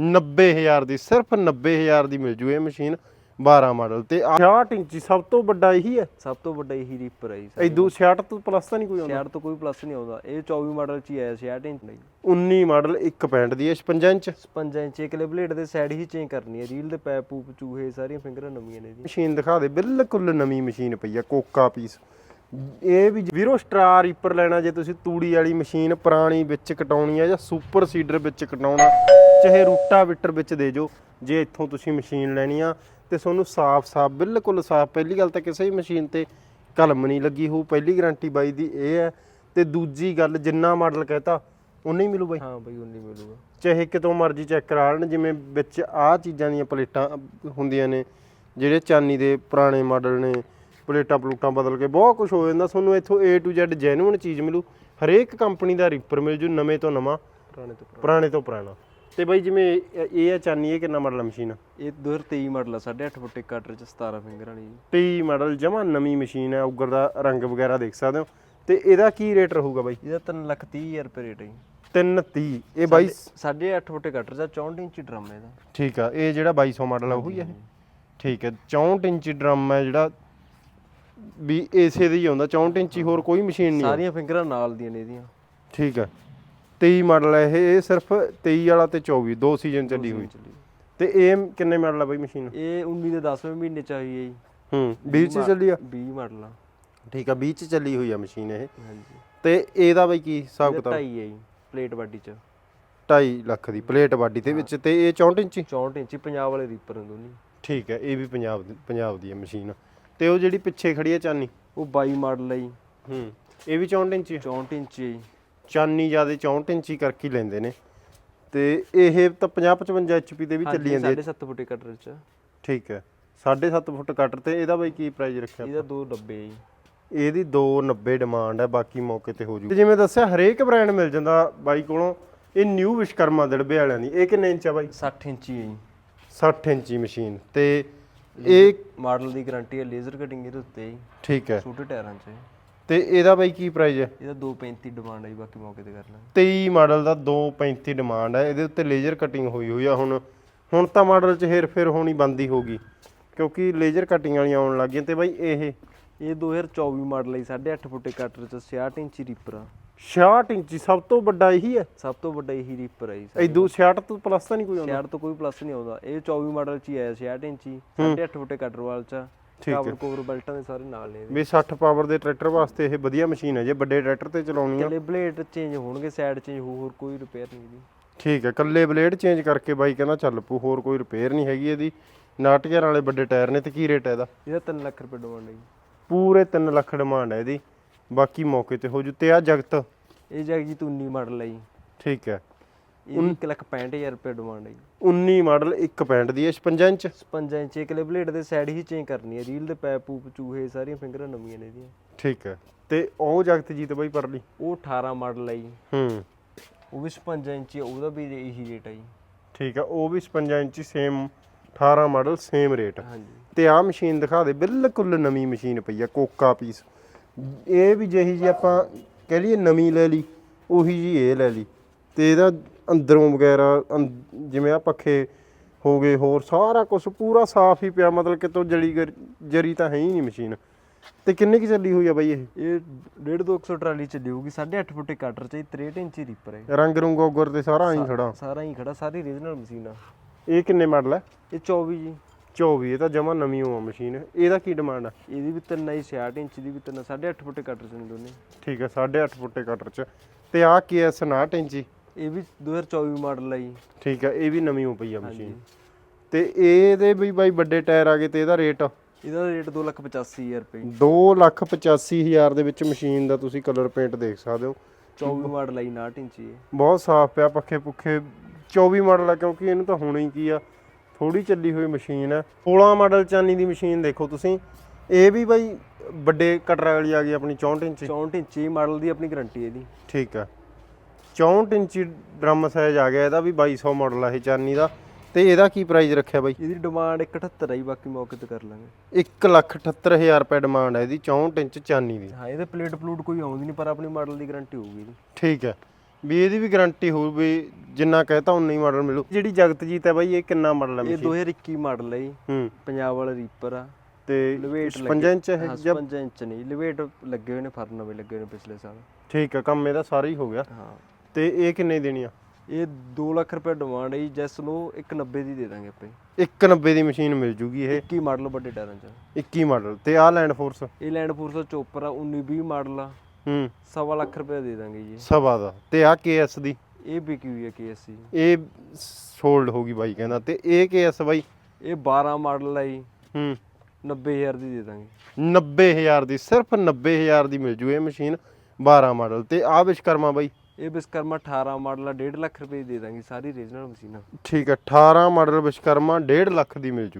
90000 ਦੀ ਸਿਰਫ 90000 ਦੀ ਮਿਲ ਜੂ ਇਹ ਮਸ਼ੀਨ 12 ਮਾਡਲ ਤੇ 66 ਇੰਚੀ ਸਭ ਤੋਂ ਵੱਡਾ ਇਹੀ ਹੈ। ਸਭ ਤੋਂ ਵੱਡਾ ਇਹੀ ਰੀਪਰ ਹੈ ਜੀ ਇਦੋਂ 66 ਤੋਂ ਪਲੱਸ ਤਾਂ ਨਹੀਂ ਕੋਈ ਆਉਂਦਾ। ਸ਼ਹਿਰ ਤੋਂ ਕੋਈ ਪਲੱਸ ਨਹੀਂ ਆਉਂਦਾ। ਇਹ 24 ਮਾਡਲ ਚ ਹੀ ਆਇਆ 66 ਇੰਚ ਨਹੀਂ 19 ਮਾਡਲ 1.65 ਦੀ ਹੈ 56 ਇੰਚ। 55 ਇੰਚ ਇੱਕ ਬਲੇਡ ਦੇ ਸਾਈਡ ਹੀ ਚੇਂਜ ਕਰਨੀ ਹੈ। ਰੀਲ ਦੇ ਪੈਪ ਪੂਪ ਚੂਹੇ ਸਾਰੀਆਂ ਫਿੰਗਰਾਂ ਨਵੀਆਂ ਨੇ ਜੀ। ਮਸ਼ੀਨ ਦਿਖਾ ਦੇ ਬਿਲਕੁਲ ਨਵੀਂ ਮਸ਼ੀਨ ਪਈ ਆ ਕੋਕਾ ਪੀਸ ਇਹ ਵੀ ਵੀਰੋ ਸਟਾਰ ਰੀਪਰ ਲੈਣਾ ਜੇ ਤੁਸੀਂ ਤੂੜੀ ਵਾਲੀ ਮਸ਼ੀਨ ਪੁਰਾਣੀ ਵਿੱਚ ਕਟਾਉਣੀ ਆ ਜਾਂ ਸੁਪਰ ਸੀਡਰ ਵਿੱਚ ਕਟਾਉਣਾ ਚਾਹੇ ਰੂਟਾ ਵਿਟਰ ਵਿੱਚ ਦੇ ਜੋ ਜੇ ਇੱਥੋਂ ਤੁਸੀਂ ਮਸ਼ੀਨ ਲੈਣੀ ਆ ਤੇ ਤੁਹਾਨੂੰ ਸਾਫ਼-ਸਾਫ਼ ਬਿਲਕੁਲ ਸਾਫ਼ ਪਹਿਲੀ ਗੱਲ ਤਾਂ ਕਿਸੇ ਵੀ ਮਸ਼ੀਨ ਤੇ ਕਲਮ ਨਹੀਂ ਲੱਗੀ ਹੋਊ ਪਹਿਲੀ ਗਾਰੰਟੀ ਬਾਈ ਦੀ ਇਹ ਹੈ। ਤੇ ਦੂਜੀ ਗੱਲ ਜਿੰਨਾ ਮਾਡਲ ਕਹਤਾ ਉਨਾ ਹੀ ਮਿਲੂ ਬਾਈ। ਹਾਂ ਬਈ ਉਨੀ ਮਿਲੂਗਾ। ਚਾਹੇ ਕਿਤੋਂ ਮਰਜ਼ੀ ਚੈੱਕ ਕਰਾ ਲੈਣ ਜਿਵੇਂ ਵਿੱਚ ਆਹ ਚੀਜ਼ਾਂ ਦੀਆਂ ਪਲੇਟਾਂ ਹੁੰਦੀਆਂ ਨੇ ਜਿਹੜੇ ਚਾਨੀ ਦੇ ਪੁਰਾਣੇ ਮਾਡਲ ਨੇ ਪਲੇਟਾਂ ਪਲੂਟਾਂ ਬਦਲ ਕੇ ਬਹੁਤ ਕੁਝ ਹੋ ਜਾਂਦਾ ਤੁਹਾਨੂੰ ਇੱਥੋਂ A to Z ਜੈਨੂਇਨ ਚੀਜ਼ ਮਿਲੂ। ਹਰੇਕ ਕੰਪਨੀ ਦਾ ਰੀਪਰ ਮਿਲ ਜੂ ਨਵੇਂ ਤੋਂ ਨਵਾਂ ਪੁਰਾਣੇ ਤੋਂ ਪੁਰਾਣਾ। ਪੁਰਾਣੇ ਤੋਂ ਪੁਰਾਣਾ। ਤੇ ਬਾਈ ਜਿਵੇਂ ਇਹ ਹੈ ਚਾਨੀ ਇਹ ਕਿੰਨਾ ਮਾਡਲ ਮਸ਼ੀਨ ਇਹ 2023 ਮਾਡਲ ਆ 8.5 ਫੁੱਟ ਕਟਰ ਚ 17 ਫਿੰਗਰਾਂ ਵਾਲੀ ਜੀ। 23 ਮਾਡਲ ਜਮਾ ਨਵੀਂ ਮਸ਼ੀਨ ਹੈ ਉੱਗਰ ਦਾ ਰੰਗ ਵਗੈਰਾ ਦੇਖ ਸਕਦੇ ਹੋ। ਤੇ ਇਹਦਾ ਕੀ ਰੇਟ ਰਹੂਗਾ ਬਾਈ? ਇਹਦਾ 3 ਲੱਖ 30 ਹਜ਼ਾਰ ਰੁਪਏ ਰੇਟ ਹੈ ਜੀ। 330 ਇਹ ਬਾਈ 8.5 ਫੁੱਟ ਕਟਰ ਚ 64 ਇੰਚ ਡਰਮ ਹੈ ਇਹਦਾ। ਠੀਕ ਆ ਇਹ ਜਿਹੜਾ 2200 ਮਾਡਲ ਆ ਉਹੀ ਹੈ ਠੀਕ ਹੈ 64 ਇੰਚੀ ਡਰਮ ਹੈ ਜਿਹੜਾ ਵੀ ਏਸੇ ਦਾ ਹੀ ਆਉਂਦਾ 64 ਇੰਚੀ ਹੋਰ ਕੋਈ ਮਸ਼ੀਨ ਨਹੀਂ। ਸਾਰੀਆਂ ਫਿੰਗਰਾਂ ਨਾਲ ਦੀਆਂ ਨੇ ਇਹਦੀਆਂ। ਠੀਕ ਹੈ 23 ਮਾਡਲ ਹੈ ਇਹ ਇਹ ਸਿਰਫ 23 ਵਾਲਾ ਤੇ 24 ਦੋ ਸੀਜ਼ਨ ਚੱਲੀ ਹੋਈ। ਤੇ ਇਹ ਕਿੰਨੇ ਮਾਡਲ ਆ ਬਾਈ ਮਸ਼ੀਨ? ਇਹ 19 ਦੇ 10ਵੇਂ ਮਹੀਨੇ ਚ ਆਈ ਹੈ ਜੀ। ਹੂੰ 20 ਚ ਚੱਲੀ ਆ? 20 ਮਾਡਲ ਆ। ਠੀਕ ਆ 20 ਚ ਚੱਲੀ ਹੋਈ ਆ ਮਸ਼ੀਨ ਇਹ। ਹਾਂਜੀ। ਤੇ ਇਹਦਾ ਬਾਈ ਕੀ ਹਿਸਾਬ ਕਿਤਾਬ? ਢਾਈ ਹੈ ਜੀ ਪਲੇਟ ਬਾਡੀ ਚ। 2.5 ਲੱਖ ਦੀ ਪਲੇਟ ਬਾਡੀ ਦੇ ਵਿੱਚ ਤੇ ਇਹ 64 ਇੰਚੀ? 64 ਇੰਚ ਪੰਜਾਬ ਵਾਲੇ ਰੀਪਰ ਨੇ। ਦੋਨੀ ਠੀਕ ਹੈ ਇਹ ਵੀ ਪੰਜਾਬ ਦੀ ਪੰਜਾਬ ਦੀ ਹੈ ਮਸ਼ੀਨ। ਤੇ ਉਹ ਜਿਹੜੀ ਪਿੱਛੇ ਖੜੀ ਹੈ ਚਾਨੀ? ਉਹ 22 ਮਾਡਲ ਹੈ ਜੀ। ਹੂੰ ਇਹ ਵੀ 64 ਇੰਚੀ ਹੈ 64 ਇੰਚ ਹੈ ਜੀ। ਚਾਨੀ ਜਿਆਦੇ 64 ਇੰਚੀ ਕਰਕੇ ਹੀ ਲੈਂਦੇ ਨੇ। ਤੇ ਇਹ ਤਾਂ 50 55 ਐਚਪੀ ਤੇ ਵੀ ਚੱਲੀ ਜਾਂਦੀ ਹੈ। 7.5 ਫੁੱਟ ਕਟਰ ਚ। ਠੀਕ ਹੈ। 7.5 ਫੁੱਟ ਕਟਰ ਤੇ ਇਹਦਾ ਬਾਈ ਕੀ ਪ੍ਰਾਈਸ ਰੱਖਿਆ? ਇਹਦਾ 290 ਹੈ ਜੀ। ਇਹਦੀ 290 ਡਿਮਾਂਡ ਹੈ ਬਾਕੀ ਮੌਕੇ ਤੇ ਹੋ ਜੂ। ਜਿਵੇਂ ਦੱਸਿਆ ਹਰੇਕ ਬ੍ਰਾਂਡ ਮਿਲ ਜਾਂਦਾ ਬਾਈ ਕੋਲੋਂ। ਇਹ ਨਿਊ ਵਿਸ਼ਕਰਮਾ ਦੜਬੇ ਵਾਲਿਆਂ ਦੀ। ਇਹ ਕਿੰਨੇ ਇੰਚ ਆ ਬਾਈ? 60 ਇੰਚੀ ਹੈ ਜੀ। 60 ਇੰਚੀ ਮਸ਼ੀਨ। ਤੇ ਇਹ ਮਾਡਲ ਦੀ ਗਾਰੰਟੀ ਹੈ ਲੇਜ਼ਰ ਕਟਿੰਗ ਇਹਦੇ ਉੱਤੇ ਜੀ। ਠੀਕ ਹੈ। ਛੋਟੇ ਟਾਇਰਾਂ 'ਚ। ਤੇ ਇਹਦਾ ਬਾਈ ਕੀ ਪ੍ਰਾਈਸ ਹੈ ਇਹਦਾ 235 ਡਿਮਾਂਡ ਹੈ ਜੀ ਬਾਕੀ ਮੌਕੇ ਤੇ ਕਰ ਲਾਂਗੇ। 23 ਮਾਡਲ ਦਾ 235 ਡਿਮਾਂਡ ਹੈ ਇਹਦੇ ਉੱਤੇ ਲੇਜ਼ਰ ਕਟਿੰਗ ਹੋਈ ਹੋਈ ਆ ਹੁਣ। ਹੁਣ ਤਾਂ ਮਾਡਲ 'ਚ ਹੇਰ ਫੇਰ ਹੋਣੀ ਬੰਦ ਹੀ ਹੋਗੀ ਕਿਉਂਕਿ ਲੇਜ਼ਰ ਕਟਿੰਗ ਵਾਲੀਆਂ ਆਉਣ ਲੱਗ ਗਈਆਂ ਤੇ ਬਾਈ ਇਹ ਇਹ 2024 ਮਾਡਲ ਹੈ 8.5 ਫੁੱਟ ਕਟਰ ਚ 66 ਇੰਚੀ ਰੀਪਰ ਆ। 66 ਇੰਚੀ ਸਭ ਤੋਂ ਵੱਡਾ ਇਹੀ ਹੈ ਸਭ ਤੋਂ ਵੱਡਾ ਇਹੀ ਰੀਪਰ ਹੈ ਜੀ ਇਦੋਂ 66 ਤੋਂ ਪਲੱਸ ਤਾਂ ਨਹੀਂ ਕੋਈ ਆਉਂਦਾ? ਸ਼ਹਿਰ ਤੋਂ ਕੋਈ ਪਲੱਸ ਨਹੀਂ ਆਉਂਦਾ। ਇਹ 24 ਮਾਡਲ ਚ ਹੀ ਆਇਆ 66 ਇੰਚੀ 8.5 ਫੁੱਟ ਕਟਰ ਵਾਲ ਚ ਠੀਕ ਕੋਵਰ ਬੈਲਟਾਂ ਦੇ ਸਾਰੇ ਨਾਲ ਨੇ ਇਹਦੇ। ਵੀ 60 ਪਾਵਰ ਦੇ ਟਰੈਕਟਰ ਵਾਸਤੇ ਇਹ ਵਧੀਆ ਮਸ਼ੀਨ ਹੈ ਜੇ ਵੱਡੇ ਟਰੈਕਟਰ ਤੇ ਚਲਾਉਣੀ ਆ ਇਕੱਲੇ ਬਲੇਡ ਚੇਂਜ ਹੋਣਗੇ ਸਾਈਡ ਚੇਂਜ ਹੋ ਹੋਰ ਕੋਈ ਰਿਪੇਅਰ ਨਹੀਂ ਇਹਦੀ। ਠੀਕ ਹੈ ਕੱਲੇ ਬਲੇਡ ਚੇਂਜ ਕਰਕੇ ਬਾਈ ਕਹਿੰਦਾ ਚੱਲ ਪੂ ਹੋਰ ਕੋਈ ਰਿਪੇਅਰ ਨਹੀਂ ਹੈਗੀ ਇਹਦੀ। ਨਾਟਕੀਆਂ ਵਾਲੇ ਵੱਡੇ ਟਾਇਰ ਨੇ ਤੇ ਕੀ ਰੇਟ ਹੈ ਇਹਦਾ? ਇਹਦਾ 3 ਲੱਖ ਰੁਪਏ ਡਿਮਾਂਡ ਹੈ ਜੀ। ਪੂਰੇ 3 ਲੱਖ ਡਿਮਾਂਡ ਹੈ ਇਹਦੀ। ਬਾਕੀ ਮੌਕੇ ਤੇ ਹੋ ਜੂ ਤੇ ਆ ਜਗਤ। ਇਹ ਜਗ ਜੀ 19 ਮਾਡਲ ਹੈ ਜੀ। ਠੀਕ ਹੈ। ਇਹ 1 ਲੱਖ 65000 ਰੁਪਏ ਡਿਮਾਂਡ ਹੈ ਜੀ। 19 ਮਾਡਲ 1.65 ਦੀ ਹੈ 56 ਇੰਚ? 55 ਇੰਚ ਇਕੱਲੇ ਬਲੇਡ ਦੇ ਸਾਈਡ ਹੀ ਚੇਂਜ ਕਰਨੀ ਹੈ ਰੀਲ ਦੇ ਪੈਪ ਪੂਪ ਚੂਹੇ ਸਾਰੀਆਂ ਫਿੰਗਰਾਂ ਨਵੀਆਂ ਨੇ ਇਹਦੀਆਂ। ਠੀਕ ਹੈ। ਤੇ ਉਹ ਜਗਤ ਜੀ ਤੇ ਬਾਈ ਪਰਲੀ? ਉਹ 18 ਮਾਡਲ ਹੈ ਜੀ। ਹੂੰ। ਉਹ ਵੀ 55 ਇੰਚ ਉਹਦਾ ਵੀ ਇਹੀ ਰੇਟ ਹੈ ਜੀ। ਠੀਕ ਹੈ ਉਹ ਵੀ 55 ਇੰਚੀ ਸੇਮ 18 ਮਾਡਲ ਸੇਮ ਰੇਟ ਹਾਂਜੀ। ਤੇ ਆਹ ਮਸ਼ੀਨ ਦਿਖਾ ਦੇ ਬਿਲਕੁਲ ਨਵੀਂ ਮਸ਼ੀਨ ਪਈ ਆ ਕੋਕਾ ਪੀਸ ਇਹ ਵੀ ਜਿਹੀ ਜੀ ਆਪਾਂ ਕਹਿ ਲਈਏ ਨਵੀਂ ਲੈ ਲਈ ਉਹੀ ਜੀ ਇਹ ਲੈ ਲਈ। ਤੇ ਇਹਦਾ ਅੰਦਰੋਂ ਵਗੈਰਾ ਅੰ- ਜਿਵੇਂ ਆ ਪੱਖੇ ਹੋ ਗਏ ਹੋਰ ਸਾਰਾ ਕੁਝ ਪੂਰਾ ਸਾਫ਼ ਹੀ ਪਿਆ ਮਤਲਬ ਕਿਤੋਂ ਜਲੀ ਗਰ- ਜਰੀ ਤਾਂ ਹੈ ਹੀ ਨਹੀਂ ਮਸ਼ੀਨ। ਤੇ ਕਿੰਨੀ ਕੀ ਚੱਲੀ ਹੋਈ ਆ ਬਾਈ ਇਹ? ਇਹ 1.5 200 ਟਰਾਲੀ ਚੱਲੀ ਹੋਊਗੀ 8.5 ਫੁੱਟ ਕਟਰ ਚ 63 ਇੰਚੀ ਰੀਪਰ ਹੈ। ਰੰਗ ਰੁੰਗ ਉਗਰ ਤੇ ਸਾਰਾ ਆਈ ਖੜਾ। ਸਾਰਾ ਹੀ ਖੜਾ ਸਾਰੀ ਰੀਜਨਲ ਮਸ਼ੀਨ ਆ। ਇਹ ਕਿੰਨੇ ਮਾਡਲ ਹੈ ਇਹ 24 ਜੀ। 24 ਇਹ ਤਾਂ ਜਮਾ ਨਵੀਂ ਹੋਆ ਮਸ਼ੀਨ ਇਹਦਾ ਕੀ ਡਿਮਾਂਡ ਆ? ਇਹਦੀ ਵੀ ਤਿੰਨ ਆਈ 66 ਇੰਚ ਦੀ ਵੀ ਤਿੰਨ 8.5 ਫੁੱਟ ਕਟਰ ਚ ਨੇ ਦੋਨੇ। ਠੀਕ ਹੈ 8.5 ਫੁੱਟੇ ਕਟਰ ਚ। ਤੇ ਆਹ ਕੀ ਹੈ 59 ਇੰਚੀ ਇਹ ਵੀ 2024 ਮਾਡਲ ਹੈ ਜੀ। ਠੀਕ ਹੈ ਇਹ ਵੀ ਨਵੀਂ ਹੋ ਪਈ ਆ ਮਸ਼ੀਨ। ਤੇ ਇਹਦੇ ਵੀ ਬਾਈ ਵੱਡੇ ਟਾਇਰ ਆ ਗਏ ਤੇ ਇਹਦਾ ਰੇਟ? ਇਹਦਾ ਰੇਟ 285000 ਰੁਪਏ 285000 ਦੇ ਵਿੱਚ ਮਸ਼ੀਨ ਦਾ ਤੁਸੀਂ ਕਲਰ ਪੇਂਟ ਦੇਖ ਸਕਦੇ ਹੋ। 24 ਮਾਡਲ ਹੈ 69 ਇੰਚੀ ਬਹੁਤ ਸਾਫ਼ ਪਿਆ ਪੱਖੇ ਪੁੱਖੇ। 24 ਮਾਡਲ ਆ ਕਿਉਂਕਿ ਇਹਨੂੰ ਤਾਂ ਹੋਣਾ ਹੀ ਕੀ ਆ ਥੋੜੀ ਚੱਲੀ ਹੋਈ ਮਸ਼ੀਨ ਆ। 16 ਮਾਡਲ ਚਾਨੀ ਦੀ ਮਸ਼ੀਨ ਦੇਖੋ ਤੁਸੀਂ। ਇਹ ਵੀ ਬਾਈ ਵੱਡੇ ਕਟਰ ਵਾਲੀ ਆ ਗਈ ਆਪਣੀ 64 ਇੰਚੀ। 64 ਇੰਚੀ ਮਾਡਲ ਦੀ ਆਪਣੀ ਗਾਰੰਟੀ ਇਹਦੀ। ਠੀਕ ਆ। 64 ਇੰਚੀ ਡਰਮ ਸਾਈਜ਼ ਆ ਗਿਆ ਇਹਦਾ ਵੀ 2200 ਮਾਡਲ ਆ ਇਹ ਚਾਨੀ ਦਾ। ਤੇ ਇਹਦਾ ਕੀ ਪ੍ਰਾਈਸ ਰੱਖਿਆ ਬਾਈ? ਇਹਦੀ ਡਿਮਾਂਡ 178 ਹੈ ਬਾਕੀ ਮੌਕੇ ਤੇ ਕਰ ਲਾਂਗੇ। 178000 ਰੁਪਏ ਡਿਮਾਂਡ ਹੈ ਇਹਦੀ 64 ਇੰਚ ਚਾਨੀ ਦੀ। ਹਾਂ ਇਹਦੇ ਪਲੇਟ ਪਲੂਟ ਕੋਈ ਆਉਂਦੀ ਨਹੀਂ ਪਰ ਆਪਣੀ ਮਾਡਲ ਦੀ ਗਾਰੰਟੀ ਹੋਊਗੀ ਜੀ ਠੀਕ ਹੈ। ਵੀ ਇਹਦੀ ਵੀ ਗਾਰੰਟੀ ਹੋਊ ਵੀ ਜਿੰਨਾ ਕਹਤਾ ਉਨਾ ਹੀ ਮਾਡਲ ਮਿਲੂ। ਜਿਹੜੀ ਜਗਤਜੀਤ ਹੈ ਬਾਈ ਇਹ ਕਿੰਨਾ ਮਾਡਲ ਹੈ ਇਹ ਮਸ਼ੀਨ? 2021 ਮਾਡਲ ਹੈ ਜੀ। ਹੂੰ। ਪੰਜਾਬ ਵਾਲਾ ਰੀਪਰ ਆ। ਤੇ ਲਵੇਟ 55 ਇੰਚ ਹੈ ਹਾਂ ਜਾਂ 55 ਇੰਚ ਨਹੀਂ ਲਵੇਟ ਲੱਗੇ ਹੋਏ ਨੇ ਫਰ ਨਵੇਂ ਲੱਗੇ ਹੋਏ ਨੇ ਪਿਛਲੇ ਸਾਲ। ਠੀਕ ਹੈ ਕੰਮ ਇਹਦਾ ਸਾਰਾ ਹੀ ਹੋ ਗਿਆ। ਹਾਂ। ਤੇ ਇਹ ਕਿੰਨੇ ਦੀ ਦੇਣੀ ਆ? ਇਹ 2 ਲੱਖ ਰੁਪਏ ਡਿਮਾਂਡ ਹੈ ਜੀ ਜੈਸ ਨੂੰ 190 ਦੀ ਦੇ ਦਾਂਗੇ ਆਪਾਂ 190 ਦੀ ਮਸ਼ੀਨ ਮਿਲ ਜੂਗੀ ਇਹ? 21 ਮਾਡਲ ਵੱਡੇ ਟਾਇਰਾਂ 'ਚ। 21 ਮਾਡਲ ਤੇ ਆਹ ਲੈਂਡ ਫੋਰਸ ਇਹ ਲੈਂਡ ਫੋਰਸ ਚੋਪਰ ਆ 19 20 ਮਾਡਲ ਆ। ਹੂੰ। ਸਵਾ ਲੱਖ ਰੁਪਏ ਦੇ ਦਾਂਗੇ ਜੀ। ਸਵਾ ਦਾ। ਤੇ ਆਹ ਕੇਐਸ ਦੀ? ਇਹ ਵਿਕੀ ਹੋਈ ਹੈ ਕੇਐਸਸੀ ਇਹ ਸੋਲਡ ਹੋ ਗਈ ਬਾਈ ਕਹਿੰਦਾ। ਤੇ ਇਹ ਕੇਐਸ ਬਾਈ? ਇਹ 12 ਮਾਡਲ ਆ ਜੀ। ਹੂੰ। 90000 ਦੀ ਦੇ ਦਾਂਗੇ। 90000 ਦੀ ਸਿਰਫ 90000 ਦੀ ਮਿਲ ਜੂ ਇਹ ਮਸ਼ੀਨ 12 ਮਾਡਲ। ਤੇ ਆਹ ਵਿਸ਼ਕਰਮਾ ਬਾਈ? ਇਹ ਵਿਸਕਰਮਾ 18 ਮਾਡਲ ਆ 1.5 ਲੱਖ ਰੁਪਏ ਦੀ ਦੇ ਦਾਂਗੇ, ਸਾਰੀ ਰੀਜਨਲ ਮਸ਼ੀਨਾਂ। ਠੀਕ ਹੈ 18 ਮਾਡਲ ਵਿਸ਼ਕਰਮਾ 1.5 ਲੱਖ ਦੀ ਮਿਲ ਜੂ।